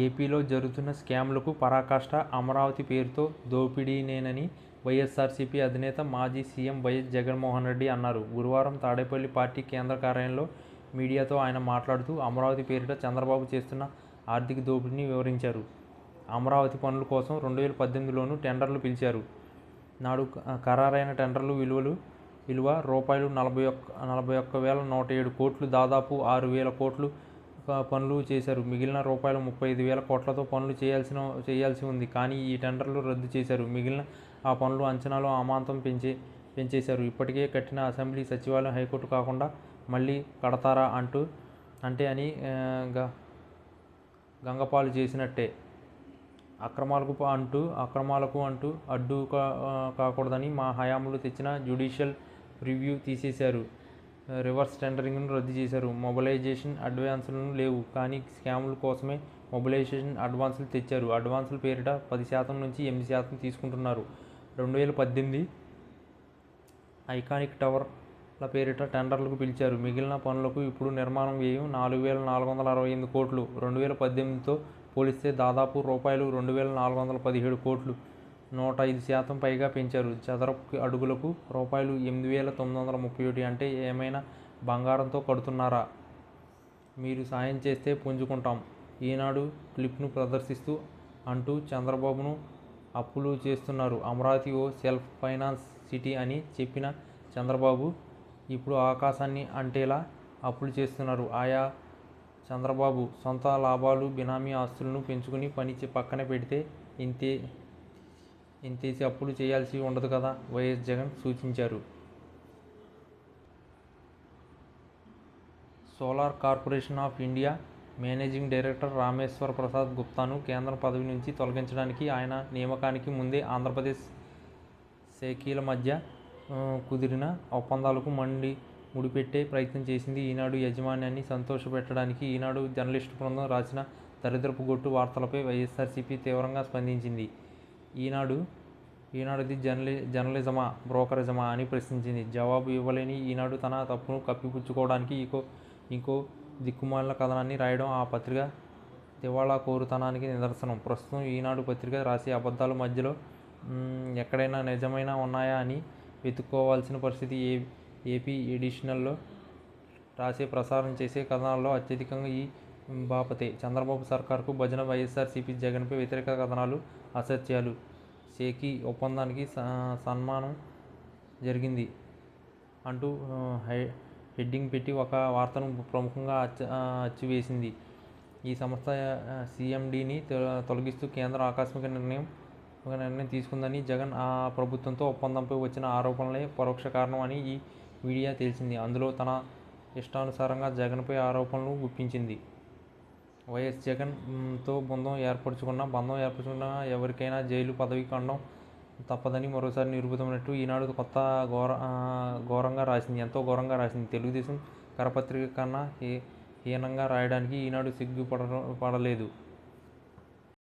ఏపీలో జరుగుతున్న స్కామ్లకు పరాకాష్ట అమరావతి పేరుతో దోపిడీనేనని వైఎస్ఆర్సీపీ అధినేత మాజీ సీఎం వైఎస్ జగన్మోహన్ రెడ్డి అన్నారు. గురువారం తాడేపల్లి పార్టీ కేంద్ర కార్యాలయంలో మీడియాతో ఆయన మాట్లాడుతూ అమరావతి పేరిట చంద్రబాబు చేస్తున్న ఆర్థిక దోపిడీని వివరించారు. అమరావతి పనుల కోసం రెండు వేల పద్దెనిమిదిలోనూ టెండర్లు పిలిచారు. నాడు ఖరారైన టెండర్లు విలువలు విలువ రూపాయలు నలభై ఒక్క నలభై ఒక్క వేల నూట ఏడు కోట్లు దాదాపు ఆరు వేల కోట్లు పనులు చేశారు. మిగిలిన రూపాయలు ముప్పై ఐదు వేల కోట్లతో పనులు చేయాల్సిన చేయాల్సి ఉంది. కానీ ఈ టెండర్లు రద్దు చేశారు. మిగిలిన ఆ పనులు అంచనాలు అమాంతం పెంచే పెంచేశారు. ఇప్పటికే కట్టిన అసెంబ్లీ సచివాలయం హైకోర్టు కాకుండా మళ్ళీ కడతారా అంటూ అంటే అని గ- గంగపాలు చేసినట్టే. అక్రమాలకు అంటూ అక్రమాలకు అంటూ అడ్డు కా- కాకూడదని మా హయాంలో తెచ్చిన జ్యుడిషియల్ రివ్యూ తీసేశారు. రివర్స్ టెండరింగ్ను రద్దు చేశారు. మొబిలైజేషన్ అడ్వాన్సులను లేవు. కానీ స్కాముల కోసమే మొబిలైజేషన్ అడ్వాన్సులు తెచ్చారు. అడ్వాన్సుల పేరిట పది శాతం నుంచి ఎనిమిది శాతం తీసుకుంటున్నారు. రెండు వేల పద్దెనిమిది ఐకానిక్ టవర్ల పేరిట టెండర్లకు పిలిచారు. మిగిలిన పనులకు ఇప్పుడు నిర్మాణం వ్యయం నాలుగు వేల నాలుగు వందల అరవై ఎనిమిది కోట్లు. రెండు వేల పద్దెనిమిదితో పోలిస్తే దాదాపు రూపాయలు రెండు వేల నాలుగు వందల పదిహేడు కోట్లు. నూట ఐదు శాతం పైగా పెంచారు. చదరపు అడుగులకు రూపాయలు ఎనిమిది వేల తొమ్మిది వందల ముప్పై ఒకటి అంటే ఏమైనా బంగారంతో కడుతున్నారా? మీరు సాయం చేస్తే పుంజుకుంటాం. ఈనాడు క్లిప్ను ప్రదర్శిస్తూ అంటూ చంద్రబాబును అప్పులు చేస్తున్నారు. అమరావతి ఓ సెల్ఫ్ ఫైనాన్స్ సిటీ అని చెప్పిన చంద్రబాబు ఇప్పుడు ఆకాశాన్ని అంటేలా అప్పులు చేస్తున్నారు. ఆయా చంద్రబాబు సొంత లాభాలు బినామీ ఆస్తులను పెంచుకుని పని పక్కన పెడితే ఇంతే ఇంతేసి అప్పులు చేయాల్సి ఉండదు కదా? వైఎస్ జగన్ సూచించారు. Solar corporation of India managing director Rameshwara Prasad గుప్తాను కేంద్ర పదవి నుంచి తొలగించడానికి ఆయన నియామకానికి ముందే ఆంధ్రప్రదేశ్ సేకీల మధ్య కుదిరిన ఒప్పందాలకు మండి ముడిపెట్టే ప్రయత్నం చేసింది ఈనాడు యాజమాన్యాన్ని సంతోషపెట్టడానికి. ఈనాడు జర్నలిస్టు బృందం రాసిన దరిద్రపు గొట్టు వార్తలపై వైఎస్ఆర్సీపీ తీవ్రంగా స్పందించింది. ఈనాడు ఈనాడుది జర్నలి జర్నలిజమా బ్రోకరిజమా అని ప్రశ్నించింది. జవాబు ఇవ్వలేని ఈనాడు తన తప్పును కప్పిపుచ్చుకోవడానికి ఇంకో ఇంకో దిక్కుమాలిన కథనాన్ని రాయడం ఆ పత్రిక దివాళా కోరుతనానికి నిదర్శనం. ప్రస్తుతం ఈనాడు పత్రిక రాసే అబద్ధాల మధ్యలో ఎక్కడైనా నిజమైన ఉన్నాయా అని వెతుక్కోవాల్సిన పరిస్థితి ఏ ఏపీ ఎడిషనల్లో రాసే ప్రసారం చేసే కథనాల్లో అత్యధికంగా ఈ బాపతే. చంద్రబాబు సర్కార్కు భజన వైఎస్ఆర్సీపీ జగన్పై వ్యతిరేక కథనాలు అసత్యాలు. షేకీ ఒప్పందానికి స- సన్మానం జరిగింది అంటూ హై హెడ్డింగ్ పెట్టి ఒక వార్తను ప్రముఖంగా అచ్చ అచ్చివేసింది. ఈ సంస్థ సీఎండీని తొలగిస్తూ కేంద్ర ఆకస్మిక నిర్ణయం ఒక నిర్ణయం తీసుకుందని జగన్ ఆ ప్రభుత్వంతో ఒప్పందంపై వచ్చిన ఆరోపణలే పరోక్ష కారణం అని ఈ మీడియా తెలిసింది. అందులో తన ఇష్టానుసారంగా జగన్పై ఆరోపణలు గుప్పించింది. వైఎస్ జగన్ బృందం తో బంధం ఏర్పరచుకున్న బంధం ఏర్పరచుకున్న ఎవరికైనా జైలు పదవి కండం తప్పదని మరోసారి నిరూపితమైనట్టు ఈనాడు కొత్త ఘోర ఘోరంగా రాసింది. ఎంతో ఘోరంగా రాసింది. తెలుగుదేశం కరపత్రిక కన్నా హీనంగా రాయడానికి ఈనాడు సిగ్గుపడ పడలేదు.